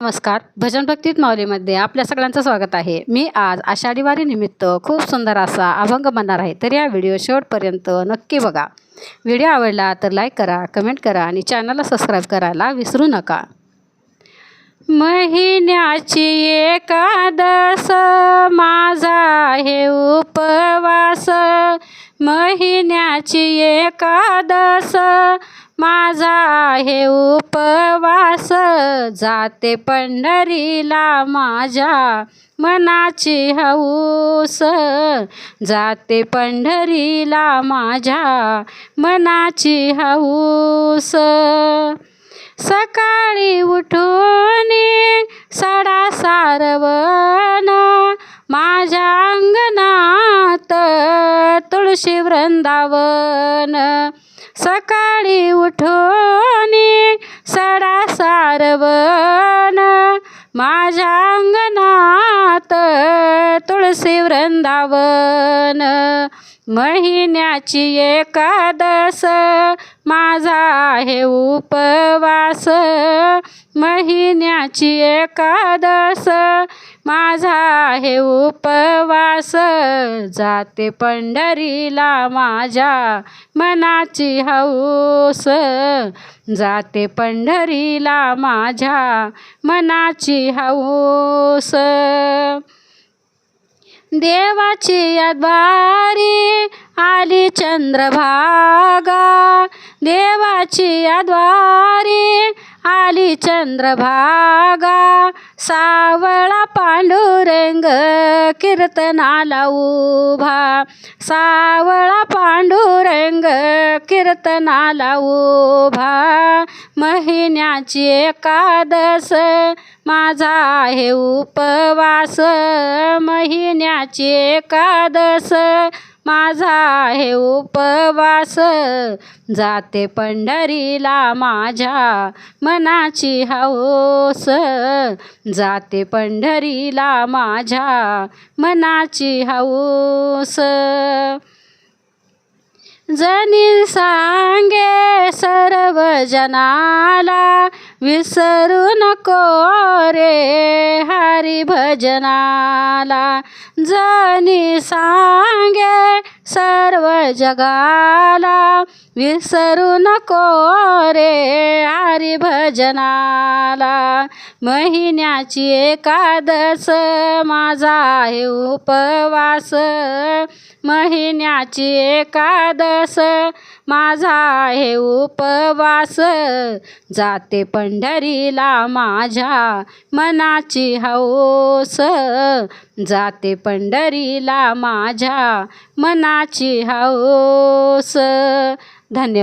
नमस्कार. भजन भक्तीत माऊलीमध्ये आपल्या सगळ्यांचं स्वागत आहे. मी आज आषाढी वारीनिमित्त खूप सुंदर असा अभंग म्हणणार आहे तर या व्हिडिओ शेवटपर्यंत नक्की बघा. व्हिडिओ आवडला तर लाईक करा कमेंट करा आणि चॅनलला सबस्क्राईब करायला विसरू नका. महिन्याची एकादस माझा हे उपवास. महिन्याची एकादस माझा आहे उपवास. जाते पंढरीला माझ्या मनाची हौस. जाते पंढरीला माझ्या मनाची हौस. सकाळी उठून सडा सारवण माझ्या अंगणात तुळशी वृंदावन. सकाळी उठोनी सडा सारवण माझ्या अंगणात तुळशी वृंदावन. महिन्याची एकादस माझा आहे उपवास. महिन्याची एकादस माझा आहे उपवास. जाते पंढरीला माझ्या मनाची हौस. जाते पंढरीला माझ्या मनाची हाऊस. देवाची अद्वारी आली चंद्रभागा. देवाची अद्वारी आली चंद्रभागा. सावळा पांडुरंग कीर्तनाला उभा. सावळा पांडु कीर्तनाला उभा. महिन्याची एकादस माझा आहे उपवास. महिन्याची एकादस माझा आहे उपवास. जाते पंढरीला माझ्या मनाची हौस जाते पंढरीला माझ्या मनाची हौस जनी सांगे सर्व जनाला विसरू नको रे हरी भजनाला जनी सांगे सर्व जगाला विसरू नको रे आरी भजनाला. महिन्याची एकादस माझा आहे उपवास. महिन्याची एकादस माझा आहे उपवास. जाते पंढरीला माझ्या मनाची हौस. जाते पंढरीला माझ्या मना मनाची हौस. धन्यवाद.